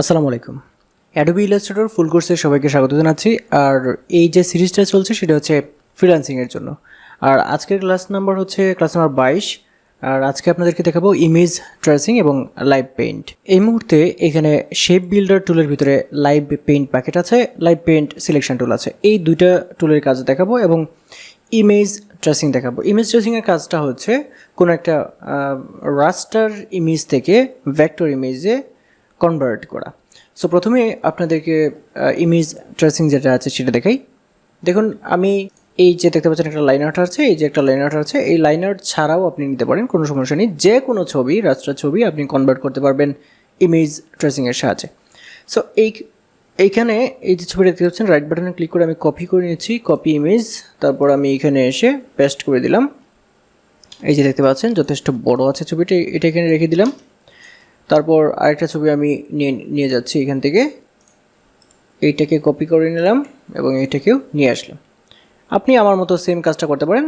আসসালামু আলাইকুম। Adobe Illustrator ফুল কোর্সে সবাইকে স্বাগত জানাচ্ছি। আর এই যে সিরিজটা চলছে, সেটা হচ্ছে ফ্রিল্যান্সিংয়ের জন্য। আর আজকের ক্লাস নাম্বার হচ্ছে ক্লাস নাম্বার বাইশ। আর আজকে আপনাদেরকে দেখাবো ইমেজ ট্রেসিং এবং লাইভ পেইন্ট এই মুহূর্তে এখানে শেপ বিল্ডার টুলের ভিতরে লাইভ পেইন্ট প্যাকেট আছে লাইভ পেইন্ট সিলেকশন টুল আছে। এই দুইটা টুলের কাজ দেখাবো এবং ইমেজ ট্রেসিং দেখাবো। ইমেজ ট্রেসিংয়ের কাজটা হচ্ছে কোনো একটা রাস্টার ইমেজ থেকে ভেক্টর ইমেজে কনভার্ট করা। সো প্রথমে আপনাদেরকে ইমেজ ট্রেসিং যেটা আছে সেটা দেখাই। দেখুন, আমি এই যে দেখতে পাচ্ছেন একটা লাইন আর্ট আছে, এই যে একটা লাইন আর্ট আছে, এই লাইন আর্ট ছাড়াও আপনি নিতে পারেন, কোনো সমস্যা নেই। যে কোনো ছবি রাস্টার ছবি আপনি কনভার্ট করতে পারবেন ইমেজ ট্রেসিংয়ের সাহায্যে। সো এই, এইখানে এই যে ছবিটা দেখতে পাচ্ছেন রাইট বাটনে ক্লিক করে আমি কপি করে নিয়েছি কপি ইমেজ তারপর আমি এখানে এসে পেস্ট করে দিলাম। এই যে দেখতে পাচ্ছেন, যথেষ্ট বড় আছে ছবিটা, এটা এখানে রেখে দিলাম। তারপর আরেকটা ছবি আমি নিয়ে নিয়ে যাচ্ছি এখান থেকে। এইটাকে কপি করে নিলাম এবং এইটাকেও নিয়ে আসলাম। আপনি আমার মতো সেম কাজটা করতে পারেন,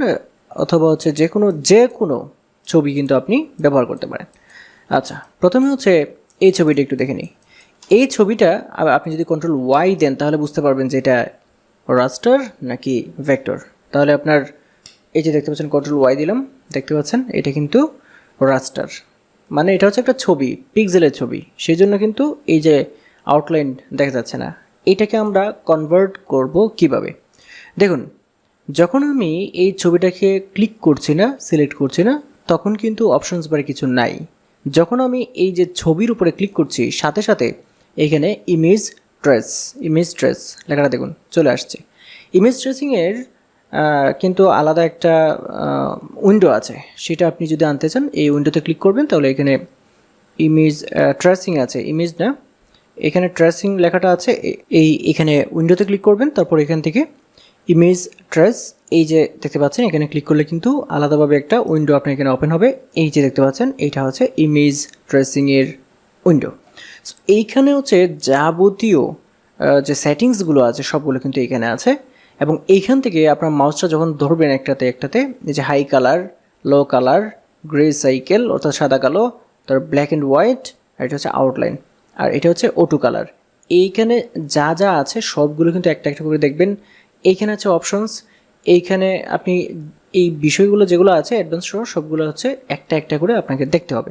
অথবা হচ্ছে যে কোনো যে কোনো ছবি কিন্তু আপনি ব্যবহার করতে পারেন। আচ্ছা প্রথমে হচ্ছে এই ছবিটা একটু দেখে নিই। এই ছবিটা আপনি যদি কন্ট্রোল ওয়াই দেন, তাহলে বুঝতে পারবেন যে এটা রাস্টার নাকি ভেক্টর তাহলে আপনার, এই যে দেখতে পাচ্ছেন কন্ট্রোল ওয়াই দিলাম, দেখতে পাচ্ছেন, এটা কিন্তু রাস্টার মানে এটা হচ্ছে একটা ছবি পিক্সেলের ছবি। সেই জন্য কিন্তু এই যে আউটলাইন দেখা যাচ্ছে না। এটাকে আমরা কনভার্ট করব কীভাবে? দেখুন, যখন আমি এই ছবিটাকে ক্লিক করছি না সিলেক্ট করছি না, তখন কিন্তু অপশনস বারে কিছু নাই। যখন আমি এই যে ছবির উপরে ক্লিক করছি, সাথে সাথে এখানে ইমেজ ট্রেস ইমেজ ট্রেস লেখাটা দেখুন, চলে আসছে। ইমেজ ট্রেসিংয়ের কিন্তু আলাদা একটা উইন্ডো আছে। সেটা আপনি যদি আনতে চান, এই উইন্ডোতে ক্লিক করবেন, তাহলে এখানে ইমেজ ট্রেসিং আছে। ইমেজ না, এখানে ট্রেসিং লেখাটা আছে এই এখানে উইন্ডোতে ক্লিক করবেন, তারপর এখান থেকে ইমেজ ট্রেস এই যে দেখতে পাচ্ছেন, এখানে ক্লিক করলে কিন্তু আলাদাভাবে একটা উইন্ডো আপনার এখানে ওপেন হবে। এই যে দেখতে পাচ্ছেন এইটা হচ্ছে ইমেজ ট্রেসিংয়ের উইন্ডো এইখানে হচ্ছে যাবতীয় যে সেটিংসগুলো আছে, সবগুলো কিন্তু এখানে আছে। এবং এইখান থেকে আপনার মাউসটা যখন ধরবেন একটাতে একটাতে, এই যে high colour low colour grey cycle অর্থাৎ সাদা কালো তার ব্ল্যাক অ্যান্ড হোয়াইট আর এটা হচ্ছে আউটলাইন আর এটা হচ্ছে ওটু কালার এইখানে যা যা আছে সবগুলো কিন্তু একটা একটা করে দেখবেন। এইখানে আছে অপশনস এইখানে আপনি এই বিষয়গুলো যেগুলো আছে অ্যাডভান্স সহ সবগুলো হচ্ছে একটা একটা করে আপনাকে দেখতে হবে।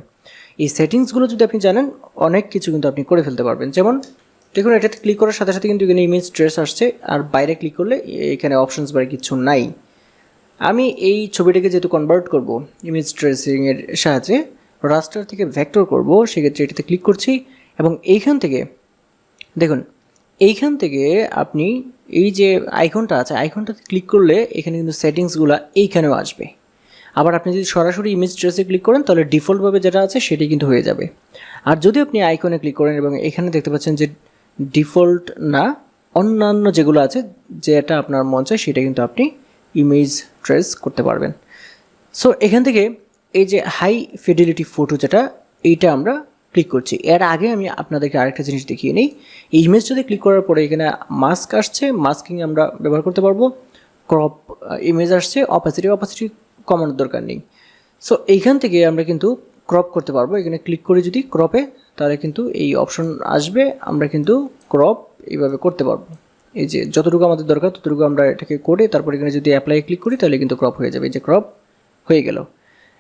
এই সেটিংসগুলো যদি আপনি জানেন, অনেক কিছু কিন্তু আপনি করে ফেলতে পারবেন। যেমন দেখুন এটাতে ক্লিক করার সাথে সাথে কিন্তু এখানে ইমেজ ট্রেস আসছে, আর বাইরে ক্লিক করলে এখানে অপশানস বারে কিছু নাই। আমি এই ছবিটাকে যেহেতু কনভার্ট করব ইমেজ ট্রেসিংয়ের সাহায্যে রাস্টার থেকে ভেক্টর করব, সেক্ষেত্রে এটাতে ক্লিক করছি, এবং এইখান থেকে, দেখুন, এইখান থেকে আপনি এই যে আইকনটা আছে আইকনটাতে ক্লিক করলে এখানে কিন্তু সেটিংসগুলো এইখানেও আসবে। আবার আপনি যদি সরাসরি ইমেজ ট্রেসে ক্লিক করেন, তাহলে ডিফল্টভাবে যেটা আছে সেটি কিন্তু হয়ে যাবে। আর যদি আপনি আইকনে ক্লিক করেন এবং এখানে দেখতে পাচ্ছেন যে ডিফল্ট না, অন্যান্য যেগুলো আছে, যেটা আপনার মন চায়, সেটা কিন্তু আপনি ইমেজ ট্রেস করতে পারবেন। সো এখান থেকে এই যে হাই ফিডিলিটি ফটো যেটা, এইটা আমরা ক্লিক করছি। এর আগে আমি আপনাদেরকে আরেকটা জিনিস দেখিয়ে নিই। এই ইমেজটাতে ক্লিক করার পরে এখানে মাস্ক আসছে মাস্কিং আমরা ব্যবহার করতে পারব। ক্রপ ইমেজ আসছে অপাসিটি অপাসিটি কমানোর দরকার নেই। সো এইখান থেকে আমরা কিন্তু ক্রপ করতে পারব। এখানে ক্লিক করে যদি ক্রপে তাহলে কিন্তু এই অপশন আসবে, আমরা কিন্তু ক্রপ এইভাবে করতে পারব। এই যে যতটুকু আমাদের দরকার ততটুকু আমরা এটাকে করে তারপর এখানে যদি অ্যাপ্লাই ক্লিক করি তাহলে কিন্তু ক্রপ হয়ে যাবে, এই যে ক্রপ হয়ে গেল।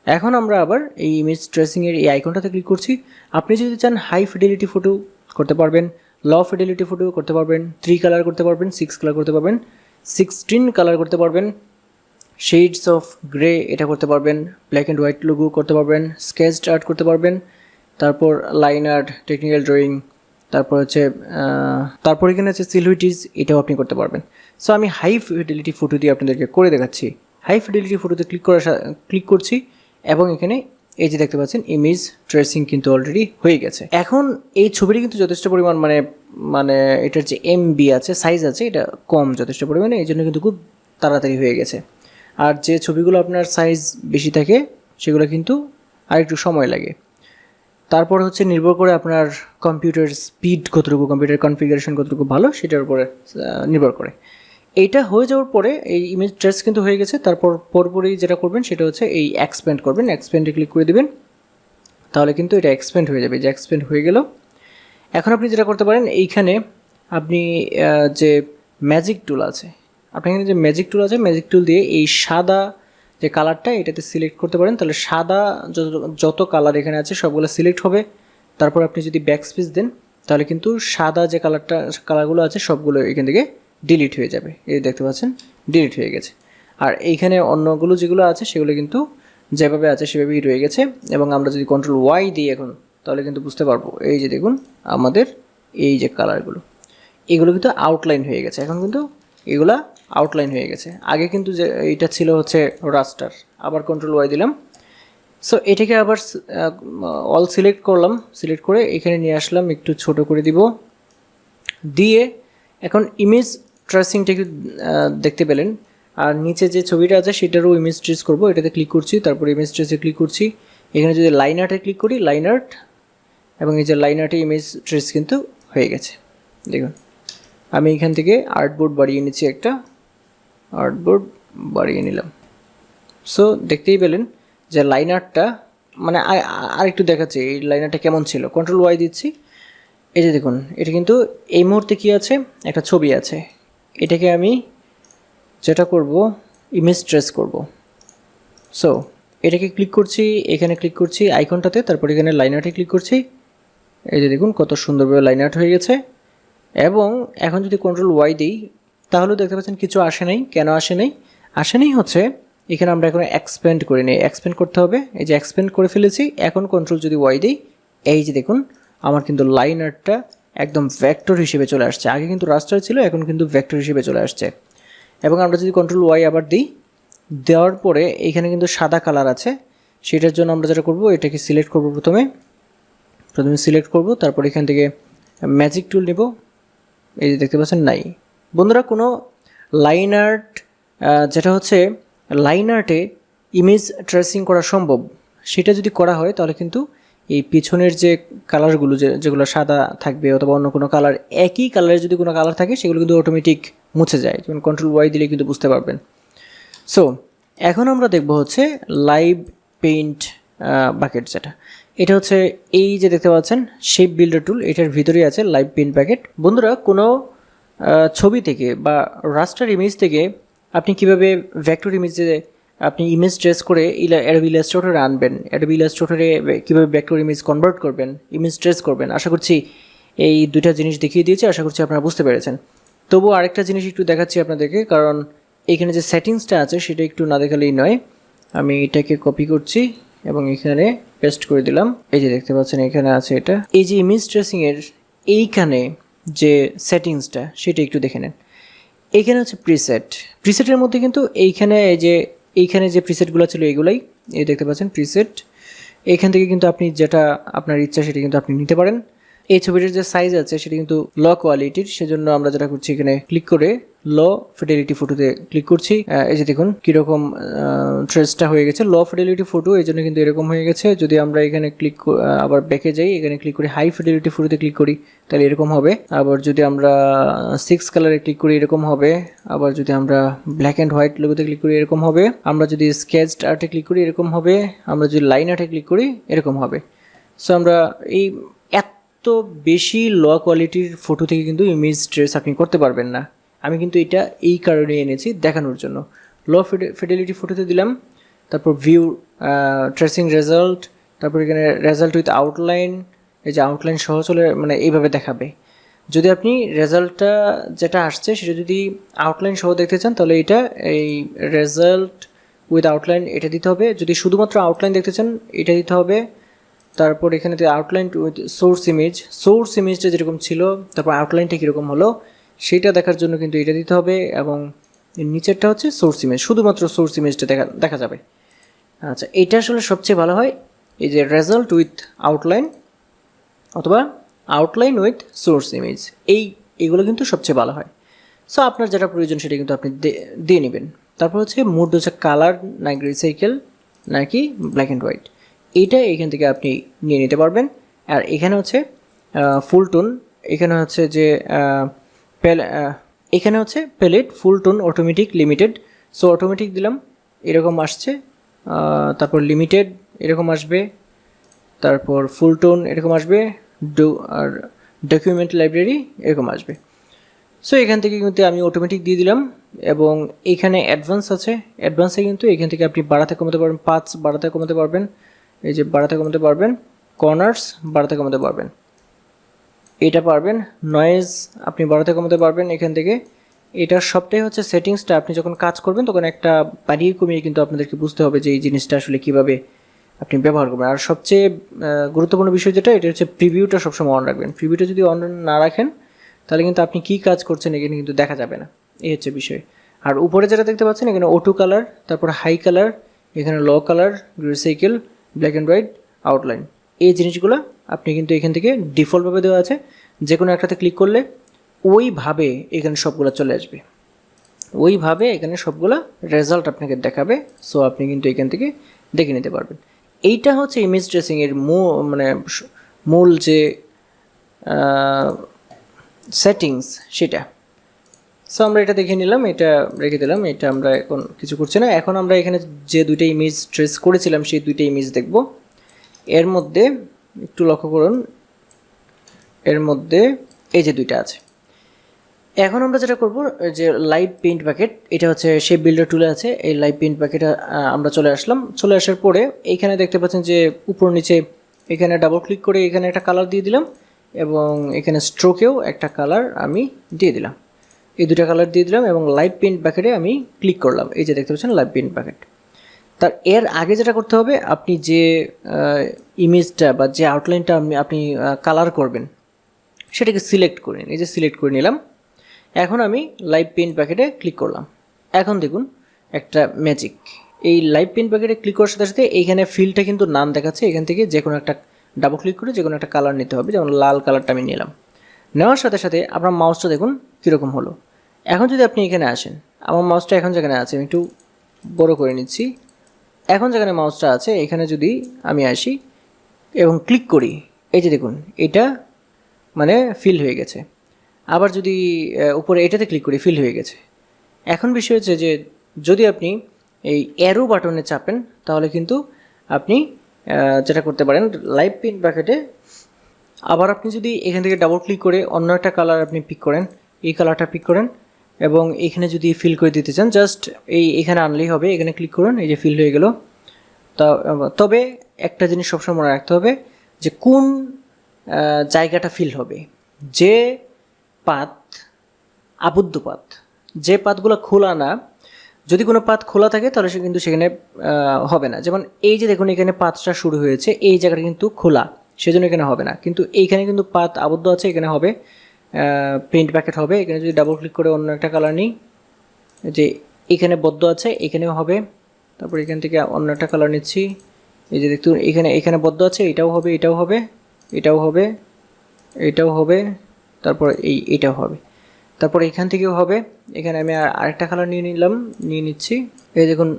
এখন আমরা আবার এই ইমেজ ট্রেসিংয়ের এই আইকনটাতে ক্লিক করছি। আপনি যদি চান হাই ফিডেলিটি ফটো করতে পারবেন ল ফিডেলিটি ফটো করতে পারবেন থ্রি কালার করতে পারবেন সিক্স কালার করতে পারবেন সিক্সটিন কালার করতে পারবেন শেডস অফ গ্রে এটা করতে পারবেন ব্ল্যাক অ্যান্ড হোয়াইট লোগো করতে পারবেন স্কেচড আর্ট করতে পারবেন তারপর লাইন আর্ট টেকনিক্যাল ড্রয়িং তারপর হচ্ছে তারপর এখানে হচ্ছে সিলুইটিস এটাও আপনি করতে পারবেন। সো আমি হাই ফিডেলিটি ফটো দিয়ে আপনাদেরকে করে দেখাচ্ছি। হাই ফিডেলিটি ফটোতে ক্লিক করার ক্লিক করছি এবং এখানে এই যে দেখতে পাচ্ছেন ইমেজ ট্রেসিং কিন্তু অলরেডি হয়ে গেছে। এখন এই ছবিটি কিন্তু যথেষ্ট পরিমাণ মানে মানে এটার যে এমবি আছে সাইজ আছে, এটা কম যথেষ্ট পরিমাণে, এই জন্য কিন্তু খুব তাড়াতাড়ি হয়ে গেছে। আর যে ছবিগুলো আপনার সাইজ বেশি থাকে, সেগুলো কিন্তু আর একটু সময় লাগে। তারপর হচ্ছে নির্ভর করে আপনার কম্পিউটার স্পিড কতটুকু কম্পিউটার কনফিগারেশন কতটুকু ভালো সেটার উপরে নির্ভর করে। এইটা হয়ে যাওয়ার পরে এই ইমেজ ট্রেস কিন্তু হয়ে গেছে, তারপর পরপরই যেটা করবেন সেটা হচ্ছে এই এক্সপেন্ড করবেন এক্সপেন্ডে ক্লিক করে দেবেন, তাহলে কিন্তু এটা এক্সপেন্ড হয়ে যাবে। যে এক্সপেন্ড হয়ে গেল, এখন আপনি যেটা করতে পারেন, এইখানে আপনি যে ম্যাজিক টুল আছে, আপনার এখানে যে ম্যাজিক টুল আছে ম্যাজিক টুল দিয়ে এই সাদা যে কালারটা, এটাতে সিলেক্ট করতে পারেন। তাহলে সাদা যত কালার এখানে আছে, সবগুলো সিলেক্ট হবে। তারপর আপনি যদি ব্যাক স্পেস দেন, তাহলে কিন্তু সাদা যে কালারটা, কালারগুলো আছে, সবগুলো এখান থেকে ডিলিট হয়ে যাবে। এই দেখতে পাচ্ছেন? ডিলিট হয়ে গেছে। আর এইখানে অন্যগুলো যেগুলো আছে, সেগুলো কিন্তু যেভাবে আছে, সেভাবেই রয়ে গেছে। এবং আমরা যদি কন্ট্রোল ওয়াই দিই এখন, তাহলে কিন্তু বুঝতে পারব। এই যে দেখুন, আমাদের এই যে কালারগুলো, এগুলো কিন্তু আউটলাইন হয়ে গেছে। এখন কিন্তু এগুলা আউটলাইন হয়ে গেছে। আগে কিন্তু যে এটা ছিল হচ্ছে রাস্টার আবার কন্ট্রোল ওয়াই দিলাম। সো এটাকে আবার অল সিলেক্ট করলাম। সিলেক্ট করে এখানে নিয়ে আসলাম, একটু ছোট করে দিব। দিয়ে এখন ইমেজ ট্রেসিংটা একটু দেখতে পেলেন। আর নিচে যে ছবিটা আছে, সেটারও ইমেজ ট্রেস করব। এটাতে ক্লিক করছি, তারপর ইমেজ ট্রেসে ক্লিক করছি। এখানে যদি লাইন আর্টে ক্লিক করি লাইন আর্ট এবং এই যে লাইন আর্টে ইমেজ ট্রেস কিন্তু হয়ে গেছে। দেখুন, আমি এখান থেকে আর্টবোর্ড বাড়িয়ে নিচ্ছি একটা। আর্টবোর্ড বাড়িয়ে নিলাম। সো দেখতেই পেলেন যে লাইন আর্টটা মানে আর একটু দেখাচ্ছি, এই লাইন আর্টটা কেমন ছিল? কন্ট্রোল ওয়াই দিচ্ছি। এই যে দেখুন, এটা কিন্তু এই মুহূর্তে কি আছে? একটা ছবি আছে। এটাকে আমি যেটা করব ইমেজ ট্রেস করব। সো এটাকে ক্লিক করছি, এখানে ক্লিক করছি আইকনটাতে তারপর এখানে লাইন আর্টে ক্লিক করছি। এই যে দেখুন, কত সুন্দরভাবে লাইন আর্ট হয়ে গেছে। এবং এখন যদি কন্ট্রোল ওয়াই দিই তাহলেও দেখতে পাচ্ছেন কিছু আসে নাই। কেন আসে নাই? আসে নাই হচ্ছে, এখানে আমরা এখন এক্সপেন্ড করে নিই। এক্সপেন্ড করতে হবে। এই যে এক্সপেন্ড করে ফেলেছি, এখন কন্ট্রোল যদি ওয়াই দিই, এই যে দেখুন, আমার কিন্তু লাইন আর্টটা একদম ভেক্টর হিসেবে চলে আসছে। আগে কিন্তু রাস্টার ছিল, এখন কিন্তু ভেক্টর হিসেবে চলে আসছে। এবং আমরা যদি কন্ট্রোল ওয়াই আবার দিই, দেওয়ার পরে এখানে কিন্তু সাদা কালার আছে। সেটার জন্য আমরা যেটা করব, এটাকে সিলেক্ট করব প্রথমে। প্রথমে সিলেক্ট করব, তারপর এখান থেকে ম্যাজিক টুল নেব। এই যে দেখতে পাচ্ছেন, নাই। বন্ধুরা, কোনো লাইন আর্ট যেটা হচ্ছে লাইন আর্টে ইমেজ ট্রেসিং করা সম্ভব, সেটা যদি করা হয়, তাহলে কিন্তু এই পিছনের যে কালারগুলো যে, যেগুলো সাদা থাকবে অথবা অন্য কোনো কালার একই কালারের যদি কোনো কালার থাকে, সেগুলো কিন্তু অটোমেটিক মুছে যায়। যেমন কন্ট্রোল ওয়াই দিলে কিন্তু বুঝতে পারবেন। সো এখন আমরা দেখব হচ্ছে লাইভ পেইন্ট বাকেট যেটা। এটা হচ্ছে এই যে দেখতে পাচ্ছেন শেপ বিল্ডার টুল এটার ভিতরেই আছে লাইভ পেইন্ট বাকেট বন্ধুরা, কোনো ছবি থেকে বা রাস্টার ইমেজ থেকে আপনি কীভাবে ভেক্টর ইমেজে আপনি ইমেজ ট্রেস করে অ্যাডোবি ইলাস্ট্রেটরে আনবেন? অ্যাডোবি ইলাস্ট্রেটরে কীভাবে ভেক্টর ইমেজ কনভার্ট করবেন ইমেজ ট্রেস করবেন? আশা করছি এই দুইটা জিনিস দেখিয়ে দিয়েছি, আশা করছি আপনারা বুঝতে পেরেছেন। তবু আরেকটা জিনিস একটু দেখাচ্ছি আপনাদেরকে, কারণ এখানে যে সেটিংসটা আছে সেটা একটু না দেখালেই নয়। আমি এটাকে কপি করছি এবং এখানে পেস্ট করে দিলাম। এই যে দেখতে পাচ্ছেন, এখানে আছে এটা। এই যে ইমেজ ট্রেসিংয়ের এইখানে যে সেটিংসটা, সেটা একটু দেখে নেন। এইখানে হচ্ছে প্রিসেট প্রিসেটের মধ্যে কিন্তু এইখানে এই যে, এইখানে যে প্রিসেটগুলো ছিল এগুলাই, এই দেখতে পাচ্ছেন প্রিসেট এইখান থেকে কিন্তু আপনি যেটা আপনার ইচ্ছা সেটা কিন্তু আপনি নিতে পারেন। এই ছবিটার যে সাইজ আছে, সেটা কিন্তু ল কোয়ালিটির সেজন্য আমরা যেটা করছি এখানে ক্লিক করে ল ফিডেলিটি ফটোতে ক্লিক করছি। এই যে দেখুন কীরকম ট্রেসটা হয়ে গেছে। ল ফিডেলিটি ফটো এই জন্য কিন্তু এরকম হয়ে গেছে। যদি আমরা এখানে ক্লিক আবার ব্যাকে যাই, এখানে ক্লিক করি হাই ফিডেলিটি ফটোতে ক্লিক করি, তাহলে এরকম হবে। আবার যদি আমরা সিক্স কালারে ক্লিক করি, এরকম হবে। আবার যদি আমরা ব্ল্যাক অ্যান্ড হোয়াইট লোগোতে ক্লিক করি, এরকম হবে। আমরা যদি স্কেচড আর্টে ক্লিক করি, এরকম হবে। আমরা যদি লাইন আর্টে ক্লিক করি, এরকম হবে। সো আমরা এই এত বেশি লো কোয়ালিটির ফটো থেকে কিন্তু ইমেজ ট্রেস আপনি করতে পারবেন না। আমি কিন্তু এটা এই কারণে এনেছি দেখানোর জন্য। লো ফিডেলিটি ফটোতে দিলাম, তারপর ভিউ ট্রেসিং রেজাল্ট তারপর এখানে রেজাল্ট উইথ আউটলাইন এই যে আউটলাইন সহ চলে মানে এইভাবে দেখাবে। যদি আপনি রেজাল্টটা যেটা আসছে, সেটা যদি আউটলাইন সহ দেখতে চান, তাহলে এটা এই রেজাল্ট উইথ আউটলাইন এটা দিতে হবে। যদি শুধুমাত্র আউটলাইন দেখতে চান, এটা দিতে হবে। তারপর এখানে outline with source image source ইমেজটা যেরকম ছিল, তারপর আউটলাইনটা কীরকম হলো, সেটা দেখার জন্য কিন্তু এটা দিতে হবে এবং নিচেরটা হচ্ছে সোর্স ইমেজ শুধুমাত্র সোর্স ইমেজটা দেখা দেখা যাবে। আচ্ছা এটা আসলে সবচেয়ে ভালো হয়, এই যে রেজাল্ট উইথ আউটলাইন অথবা আউটলাইন উইথ সোর্স ইমেজ এই, এগুলো কিন্তু সবচেয়ে ভালো হয়। সো আপনার যেটা প্রয়োজন সেটা কিন্তু আপনি দিয়ে নেবেন। তারপর হচ্ছে মুড হচ্ছে কালার নাকি রিসাইকেল নাকি ব্ল্যাক অ্যান্ড হোয়াইট এইটা এখান থেকে আপনি নিয়ে নিতে পারবেন। আর এখানে হচ্ছে ফুল টোন এখানে হচ্ছে যে এখানে হচ্ছে palette full tone automatic limited so automatic দিলাম, এরকম আসছে। তারপর লিমিটেড এরকম আসবে। তারপর ফুল টোন এরকম আসবে। ডু আর ডকুমেন্ট লাইব্রেরি এরকম আসবে। সো এখান থেকে কিন্তু আমি অটোমেটিক দিয়ে দিলাম, এবং এখানে অ্যাডভান্স আছে। অ্যাডভান্সে কিন্তু এখান থেকে আপনি বাড়াতে কমাতে পারবেন, পাঁচ বাড়াতে কমাতে পারবেন। এই যে বাড়াতে কমাতে পারবেন কর্নার্স বাড়াতে কমাতে পারবেন। এটা পারবেন নয়েজ আপনি বাড়াতে কমাতে পারবেন এখান থেকে। এটার সবটাই হচ্ছে সেটিংসটা আপনি যখন কাজ করবেন, তখন একটা বাড়িয়ে কমিয়ে কিন্তু আপনাদেরকে বুঝতে হবে যে এই জিনিসটা আসলে কীভাবে আপনি ব্যবহার করবেন। আর সবচেয়ে গুরুত্বপূর্ণ বিষয় যেটা, এটা হচ্ছে প্রিভিউটা সবসময় অন রাখবেন। প্রিভিউটা যদি অন না রাখেন, তাহলে কিন্তু আপনি কী কাজ করছেন এখানে কিন্তু দেখা যাবে না। এই হচ্ছে বিষয়। আর উপরে যেটা দেখতে পাচ্ছেন, এখানে অটো কালার তারপর হাই কালার এখানে low colour recycle black and white outline এই জিনিসগুলো আপনি কিন্তু এখান থেকে ডিফল্টভাবে দেওয়া আছে। যে কোনো একটাতে ক্লিক করলে ওইভাবে এখানে সবগুলো চলে আসবে। ওইভাবে এখানে সবগুলো রেজাল্ট আপনাকে দেখাবে। সো আপনি কিন্তু এখান থেকে দেখে নিতে পারবেন। এইটা হচ্ছে ইমেজ ট্রেসিংয়ের মানে মূল যে সেটিংস সেটা। সো আমরা এটা দেখে নিলাম, এটা রেখে দিলাম, এটা আমরা এখন কিছু করছি না। এখন আমরা এখানে যে দুইটা ইমেজ ট্রেস করেছিলাম, সেই দুইটা ইমেজ দেখব। এর মধ্যে, একটু লক্ষ্য করুন, এর মধ্যে এই যে দুইটা আছে। এখন আমরা যেটা করব, যে লাইভ পেইন্ট প্যাকেট এটা হচ্ছে সেই বিল্ডার টুলে আছে। এই লাইভ পেইন্ট প্যাকেটে আমরা চলে আসলাম। চলে আসার পরে এইখানে দেখতে পাচ্ছেন যে উপর নিচে এখানে ডাবল ক্লিক করে এখানে একটা কালার দিয়ে দিলাম এবং এখানে স্ট্রোকেও একটা কালার আমি দিয়ে দিলাম। এই দুটা কালার দিয়ে দিলাম এবং লাইভ পেইন্ট প্যাকেটে আমি ক্লিক করলাম। এই যে দেখতে পাচ্ছেন লাইভ পেইন্ট প্যাকেট তার এর আগে যেটা করতে হবে, আপনি যে ইমেজটা বা যে আউটলাইনটা আপনি কালার করবেন, সেটাকে সিলেক্ট করে নিন। এই যে সিলেক্ট করে নিলাম। এখন আমি লাইভ পেইন্ট প্যাকেটে ক্লিক করলাম। এখন দেখুন, একটা ম্যাজিক এই লাইভ পেইন্ট প্যাকেটে ক্লিক করার সাথে সাথে এইখানে ফিলটা কিন্তু নাম দেখাচ্ছে। এখান থেকে যে কোনো একটা ডাবল ক্লিক করে যে কোনো একটা কালার নিতে হবে। যেমন লাল কালারটা আমি নিলাম। নেওয়ার সাথে সাথে আপনার মাউসটা দেখুন কীরকম হলো? এখন যদি আপনি এখানে আসেন, আমার মাউসটা এখন যেখানে আছে, আমি একটু বড় করে নিচ্ছি। এখন যেখানে মাউসটা আছে, এখানে যদি আমি আসি এবং ক্লিক করি, এই যে দেখুন, এটা মানে ফিল হয়ে গেছে। আবার যদি উপরে এটাতে ক্লিক করি ফিল হয়ে গেছে। এখন বিষয় হচ্ছে যে, যদি আপনি এই অ্যারো বাটনে চাপেন, তাহলে কিন্তু আপনি যেটা করতে পারেন লাইভ পিন প্যাকেটে আবার আপনি যদি এখান থেকে ডাবল ক্লিক করে অন্য একটা কালার আপনি পিক করেন এই কালারটা পিক করেন এবং এখানে যদি ফিল করে দিতে চান জাস্ট এই এখানে আনলেই হবে, এখানে ক্লিক করুন, এই যে ফিল হয়ে গেল। তা, তবে একটা জিনিস সবসময় মনে রাখতে হবে যে কোন জায়গাটা ফিল হবে। যে পাত আবদ্ধ পাত, যে পাতগুলো খোলা না, যদি কোনো পাত খোলা থাকে তাহলে সে কিন্তু সেখানে হবে না। যেমন এই যে দেখুন এখানে পাতটা শুরু হয়েছে, এই জায়গাটা কিন্তু খোলা, সেজন্য এখানে হবে না। কিন্তু এইখানে কিন্তু পাত আবদ্ধ আছে, এখানে হবে। প্রিন্ট প্যাকেট হবে। এখানে যদি ডাবল ক্লিক করে অন্য একটা কালার নিই, যে এখানে বদ্ধ আছে, এখানেও হবে। তারপর এখান থেকে অন্য একটা কালার নিচ্ছি। এই যে দেখুন, এখানে এখানে বদ্ধ আছে, এটাও হবে এটাও হবে এটাও হবে এটাও হবে, তারপর এই, এটাও হবে। তারপর এখান থেকেও হবে। এখানে আমি আর আরেকটা কালার নিয়ে নিলাম, নিয়ে নিচ্ছি। এই দেখুন,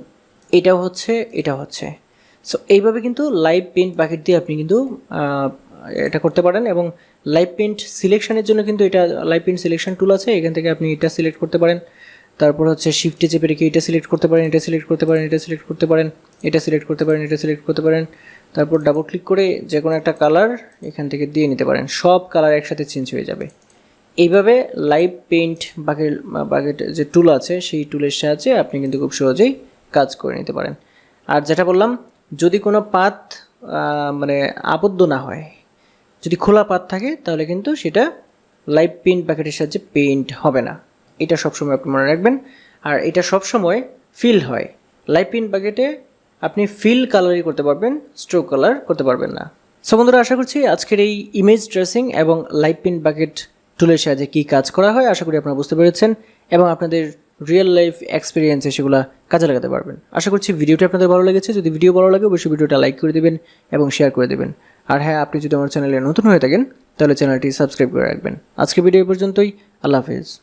এটাও হচ্ছে এটাও হচ্ছে। সো এইভাবে কিন্তু লাইভ পেন্ট বাকেট দিয়ে আপনি কিন্তু এটা করতে পারেন এবং লাইভ পেন্ট সিলেকশনের জন্য কিন্তু এটা লাইভ পেন্ট সিলেকশন টুল আছে। এখান থেকে আপনি এটা সিলেক্ট করতে পারেন। তারপর হচ্ছে শিফটে চেপে রেখে এটা সিলেক্ট করতে পারেন, এটা সিলেক্ট করতে পারেন, এটা সিলেক্ট করতে পারেন, এটা সিলেক্ট করতে পারেন, এটা সিলেক্ট করতে পারেন। তারপর ডাবল ক্লিক করে যে কোনো একটা কালার এখান থেকে দিয়ে নিতে পারেন। সব কালার একসাথে চেঞ্জ হয়ে যাবে। এইভাবে লাইভ পেইন্ট বাকেট বাকেট যে টুল আছে, সেই টুলের সাহায্যে আপনি কিন্তু খুব সহজেই কাজ করে নিতে পারেন। আর যেটা বললাম, যদি কোনো পাত মানে আবদ্ধ না হয় যদি খোলা পাত থাকে, তাহলে কিন্তু সেটা লাইভ পেইন্ট প্যাকেটের সাহায্যে পেইন্ট হবে না। এটা সবসময় আপনি মনে রাখবেন। আর এটা সবসময় ফিল হয়। লাইভ পেইন্ট প্যাকেটে আপনি ফিল কালারই করতে পারবেন স্ট্রোক কালার করতে পারবেন না। সো বন্ধুরা, আশা করছি আজকের এই ইমেজ ড্রেসিং এবং লাইভ পেইন্ট বাকেট টুলের সাহায্যে কী কাজ করা হয়, আশা করি আপনারা বুঝতে পেরেছেন। এবং আপনাদের রিয়েল লাইফ এক্সপিরিয়েন্সে সেগুলো কাজে লাগাতে পারবেন। আশা করছি ভিডিওটি আপনাদের ভালো লেগেছে। যদি ভিডিও ভালো লাগে, অবশ্যই ভিডিওটা লাইক করে দেবেন এবং শেয়ার করে দেবেন। আর হ্যাঁ আপনি যদি আমার চ্যানেলে নতুন হয়ে থাকেন, তাহলে চ্যানেলটি সাবস্ক্রাইব করে রাখবেন। আজকে ভিডিও পর্যন্তই। আল্লাহ হাফেজ।